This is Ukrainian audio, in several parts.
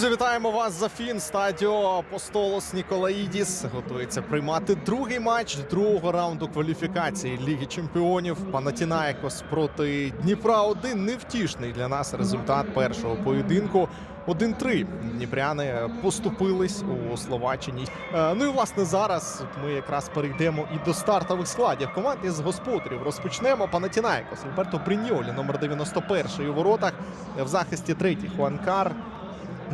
Друзі, вітаємо вас за фін. Стадіо Апостолос Ніколаїдіс готується приймати другий матч другого раунду кваліфікації Ліги Чемпіонів. Панатінаєкос проти Дніпра 1 невтішний для нас результат першого поєдинку. 1-3 дніпряни поступились у Словаччині. Е, Ну і власне зараз ми якраз перейдемо і до стартових складів команд із господарів. Розпочнемо Панатінаєкос. Альберто Бріньолі, номер 91 у воротах. В захисті третій Хуанкар.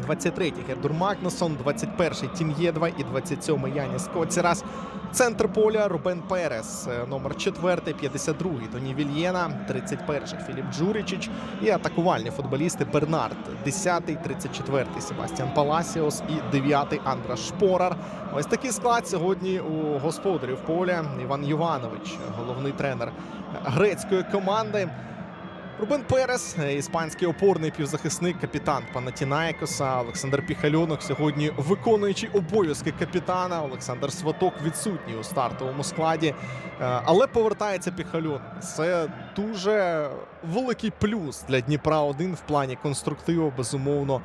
23-й Гердур Магнусон, 21-й Тін'єдва і 27-й Яніс Коцірас. Центр поля Рубен Перес, е, номер 4, 52-й Тоні Вільєна, 31-й Філіп Джурічич і атакувальні футболісти Бернард, 10-й, 34-й Себастьян Паласіос і 9-й Андраш Шпорар. Ось такий склад сьогодні у господарів поля Іван Йованович, головний тренер грецької команди. Рубен Перес, іспанський опорний півзахисник, капітан Панатінайкоса, Олександр Піхальонок сьогодні виконуючий обов'язки капітана. Олександр Сваток відсутній у стартовому складі. Е, Але повертається Піхальонок. Це дуже великий плюс для Дніпра 1 в плані конструктиву. Безумовно,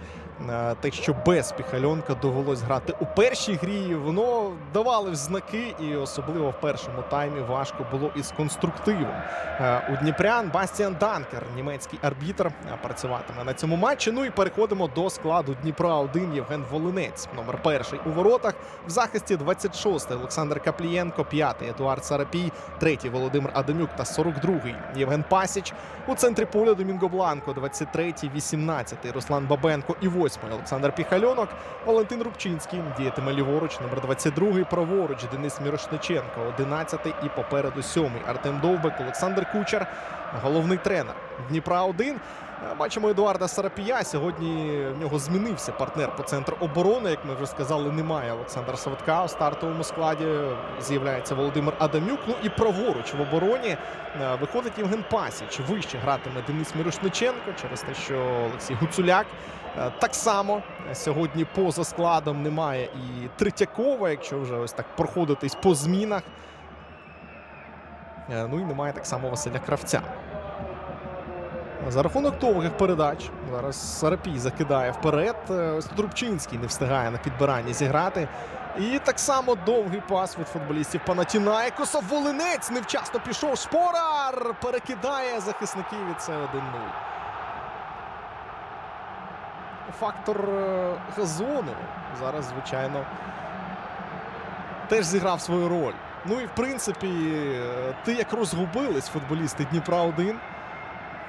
Е, те, що без Піхальонка довелось грати у першій грі, воно давали в знаки, і особливо в першому таймі важко було із конструктивом. Е, У Дніпрян Бастіан Данкер, німецький арбітр, е, працюватиме на цьому матчі. Ну і переходимо до складу Дніпра 1 Євген Волинець, номер перший у воротах. В захисті 26-й Олександр Каплієнко, 5-й Едуард Сарапій, 3-й Володимир Адамюк та 42-й Євген Пасіч. У центрі поля Домінго Бланко, 23-й, 18-й Руслан Бабенко і 8-й Олександр Піхальонок. Валентин Рубчинський діятиме ліворуч, номер 22-й праворуч Денис Мірошниченко, 11-й і попереду 7-й Артем Довбик, Олександр Кучер, головний тренер Дніпра 1. Е, Бачимо Едуарда Сарапія. Сьогодні в нього змінився партнер по центру оборони. Як ми вже сказали, немає Олександра Саватка у стартовому складі. З'являється Володимир Адамюк. Ну і праворуч в обороні е, виходить Євген Пасіч. Вище гратиме Денис Мірошниченко через те, що Олексій Гуцуляк Е, Так само сьогодні поза складом немає і Третьякова, якщо вже ось так проходитись по змінах. Ну і немає так само Василя Кравця. За рахунок довгих передач зараз Сарапій закидає вперед. Е, Ось тут Рубчинський не встигає на підбиранні зіграти. І так само довгий пас від футболістів Панатінаєкоса. Волинець невчасно пішов. Шпорар перекидає захисників і це 1-0. Фактор е, газону зараз, звичайно, теж зіграв свою роль. Ну і в принципі, е, ти як розгубились футболісти Дніпра 1.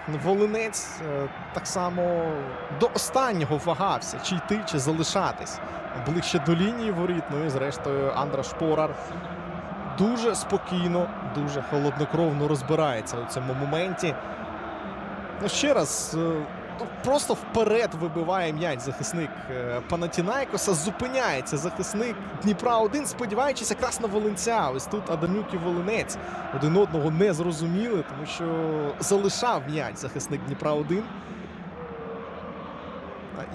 Волинець е, так само до останнього вагався, чи йти, чи залишатись ближче до лінії воріт. Ну і зрештою Андра Шпорар дуже спокійно, дуже холоднокровно розбирається у цьому моменті. Ну, ще раз, е, просто вперед вибиває м'яч захисник е, Панатінайкоса. Зупиняється захисник Дніпра 1, сподіваючись якраз на Волинця. Ось тут Адамюк і Волинець один одного не зрозуміли, тому що залишав м'яч захисник Дніпра 1.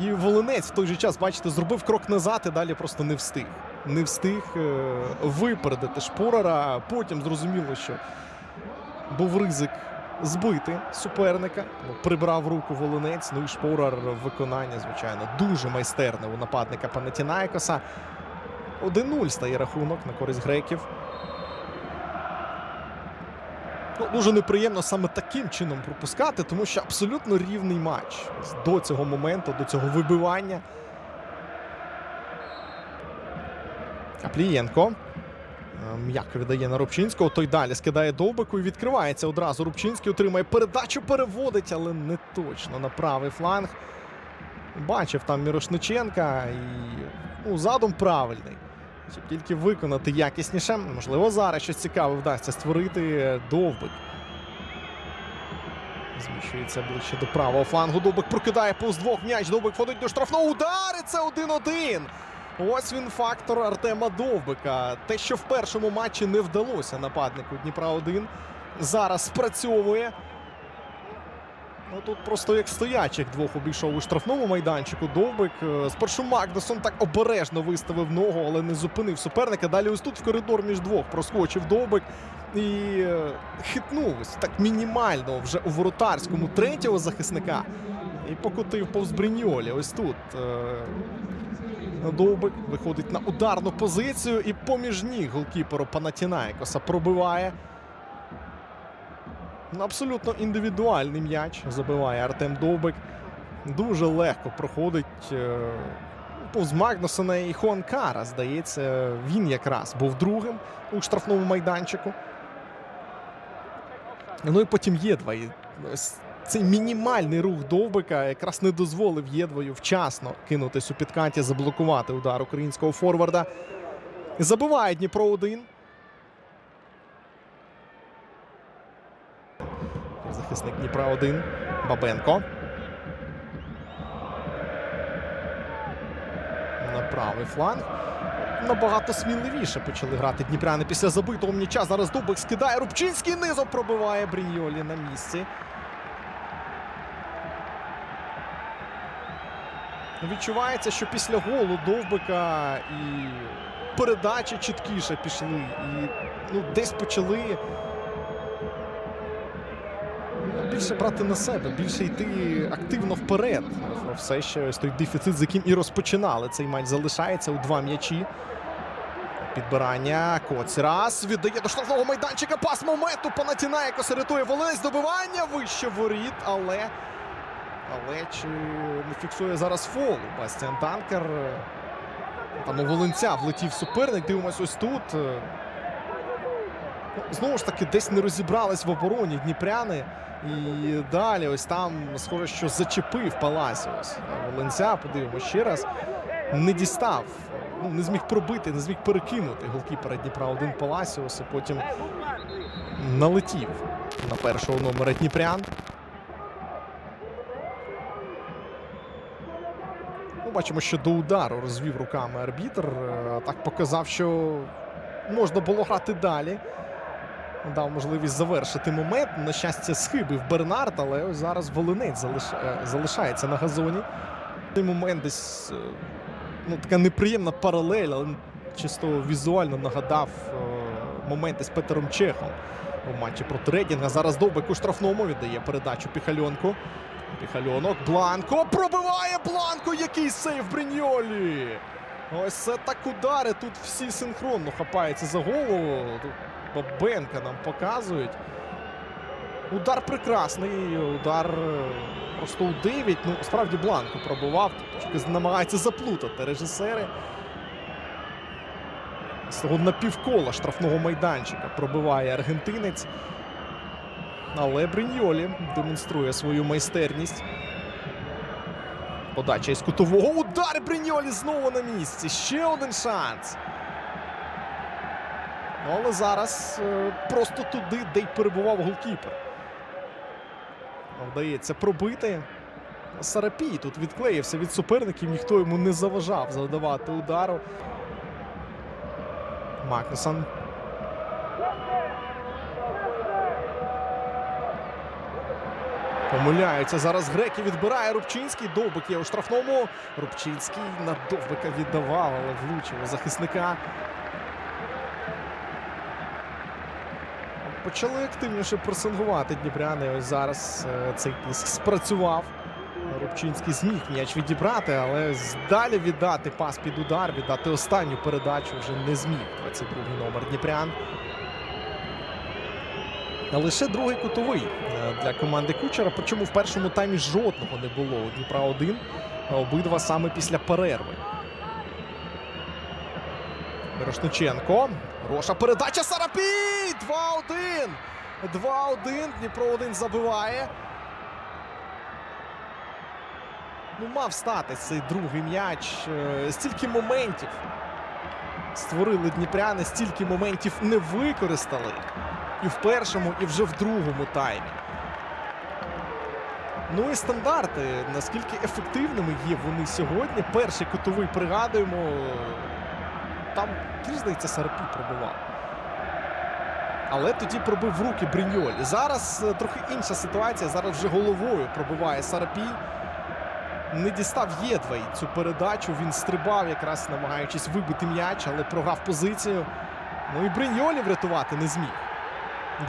І Волинець в той же час, бачите, зробив крок назад і далі просто не встиг. Не встиг е, випередити Шпорара. а Потім зрозуміло, що був ризик збити суперника. Прибрав руку Волинець. Ну і Шпорар виконання, звичайно, дуже майстерне у нападника Панатінаєкоса. 1-0 стає рахунок на користь греків. Ну, дуже неприємно саме таким чином пропускати, тому що абсолютно рівний матч до цього моменту, до цього вибивання. Аплієнко. М'яко віддає на Рубчинського. Той далі скидає довбику і відкривається одразу. Рубчинський отримає передачу, переводить, але не точно на правий фланг. Бачив там Мірошниченка і ну, задум правильний. Щоб тільки виконати якісніше. Можливо, зараз щось цікаве вдасться створити довбик. Зміщується ближче до правого флангу. Довбик прокидає повз двох м'яч. Довбик входить до штрафного удару. Це 1-1. Ось він фактор Артема Довбика. Те, що в першому матчі не вдалося нападнику Дніпра 1 зараз спрацьовує. Ну тут просто як стоячих двох обійшов у штрафному майданчику. Довбик Е, спершу Магнусон так обережно виставив ногу, але не зупинив суперника. Далі ось тут в коридор між двох проскочив Довбик і е, хитнув так мінімально вже у воротарському третього захисника. І покотив повз Бріньолі. Ось тут. Довбик виходить на ударну позицію і поміж ніг голкіперу Панатінаєкоса пробиває. Ну, Абсолютно індивідуальний м'яч забиває Артем Довбик. Дуже легко проходить е, повз Магнусона і Хуанкара. Здається, він якраз був другим у штрафному майданчику. Ну і потім Єдва. І ось цей мінімальний рух Довбика якраз не дозволив Єдвою вчасно кинутись у підкаті, заблокувати удар українського форварда. Забиває Дніпро 1. Захисник Дніпра 1. Бабенко. На правий фланг. Набагато сміливіше почали грати дніпряни після забитого м'яча. Зараз Дубик скидає. Рубчинський низом пробиває Бріньолі на місці. Відчувається, що після голу Довбика і передачі чіткіше пішли. І ну, десь почали більше брати на себе, більше йти активно вперед. Все ще ось той дефіцит, з яким і розпочинали цей матч, залишається у два м'ячі. Підбирання Коць віддає до штрафного майданчика. Пас моменту. Панатінаєкос рятує Волинець. Добивання вище воріт, але. Але чи не фіксує зараз фол? Бастіан Танкер. Там у Волинця влетів суперник. Дивимось ось тут. Ну, Знову ж таки, десь не розібрались в обороні дніпряни. І далі, ось там, схоже, що зачепив Паласіос. Волинця, подивимося ще раз. Не дістав, ну, не зміг пробити, не зміг перекинути голкіпера Дніпра один Паласіос. І потім налетів на першого номера Дніпрян. Бачимо, що до удару розвів руками арбітр. Е, Так показав, що можна було грати далі. Дав можливість завершити момент. На щастя, схибив Бернард, але ось зараз Волинець залиш... е, залишається на газоні. Цей момент десь е, ну, така неприємна паралель, але чисто візуально нагадав е, моменти з Петером Чехом у матчі проти Редінга. Зараз Довбик у штрафному віддає передачу Піхальонку. Піхальонок. Бланко пробиває Бланко. Який сейв Бриньолі. Ось це так удари. Тут всі синхронно хапаються за голову. Тут Бабенка нам показують. Удар прекрасний. Удар е, просто у 9. Ну, справді Бланко пробував. Трошки намагається заплутати режисери. З того напівкола штрафного майданчика пробиває аргентинець. Але Бриньолі демонструє свою майстерність. Подача із кутового. Удар Бриньолі знову на місці. Ще один шанс. Ну, Але зараз е, просто туди, де й перебував голкіпер. Вдається пробити. Сарапій тут відклеївся від суперників, ніхто йому не заважав завдавати удару. Магнусон. Помиляються зараз греки. Відбирає Рубчинський. Довбик є у штрафному. Рубчинський на Довбика віддавав, але влучив у захисника. Почали активніше пресингувати дніпряни. Ось зараз е, цей тиск спрацював. Рубчинський зміг м'яч відібрати, але далі віддати пас під удар, віддати останню передачу вже не зміг. 22-й номер Дніпрян. Лише другий кутовий е, для команди Кучера. Причому в першому таймі жодного не було у Дніпра 1. Обидва саме після перерви. Мирошниченко. Хороша передача Сарапій! 2-1. 2-1. Дніпро 1 забиває. Ну, мав стати цей другий м'яч. Е, Стільки моментів створили дніпряни, стільки моментів не використали. І в першому, і вже в другому таймі. Ну і стандарти. Наскільки ефективними є вони сьогодні. Перший кутовий пригадуємо. Там, здається, Сарапі пробивав. Але тоді пробив в руки Бриньоль. Зараз е, трохи інша ситуація. Зараз вже головою пробиває Сарапій. Не дістав Єдвей цю передачу. Він стрибав, якраз намагаючись вибити м'яч, але програв позицію. Ну і Бриньолі врятувати не зміг.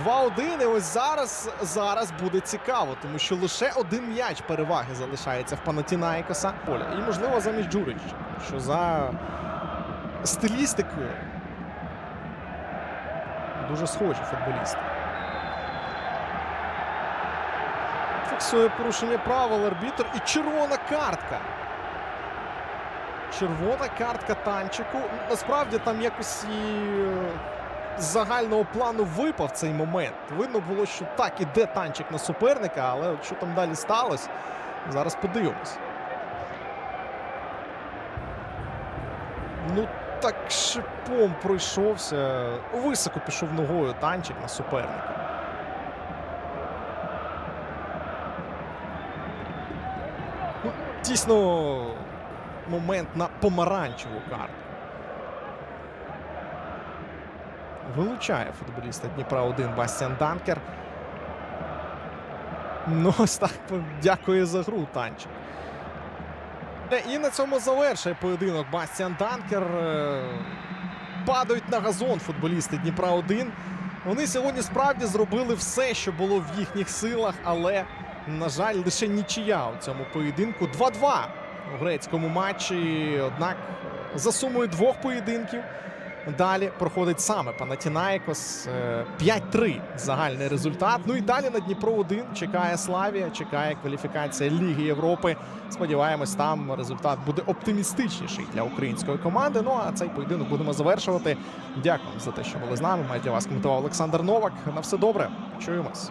2-1. І ось зараз, зараз буде цікаво, тому що лише один м'яч переваги залишається в Панатінаїкоса. Поля. І, можливо, замість Джурича, що за стилістикою дуже схожі футболісти. Фіксує порушення правил арбітр і червона картка. Червона картка танчику. Насправді там якось і е, з загального плану випав цей момент. Видно було, що так, іде танчик на суперника, але от що там далі сталося, зараз подивимось. Ну, так шипом пройшовся. Високо пішов ногою танчик на суперника. Ну, дійсно, момент на помаранчеву карту. Вилучає футболіста Дніпра 1 Бастіан Данкер. Ну, ось так дякую за гру, танчик. І на цьому завершує поєдинок Бастіан Данкер. Е, Падають на газон футболісти Дніпра 1. Вони сьогодні справді зробили все, що було в їхніх силах, але, на жаль, лише нічия у цьому поєдинку. 2-2 у грецькому матчі. Однак за сумою двох поєдинків далі проходить саме Панатінаїкос. Е, 5-3 загальний результат. Ну і далі на Дніпро 1 чекає Славія, чекає кваліфікація Ліги Європи. Сподіваємось, там результат буде оптимістичніший для української команди. Ну а цей поєдинок будемо завершувати. Дякую за те, що були з нами. Для вас коментував Олександр Новак. На все добре. Чуємось.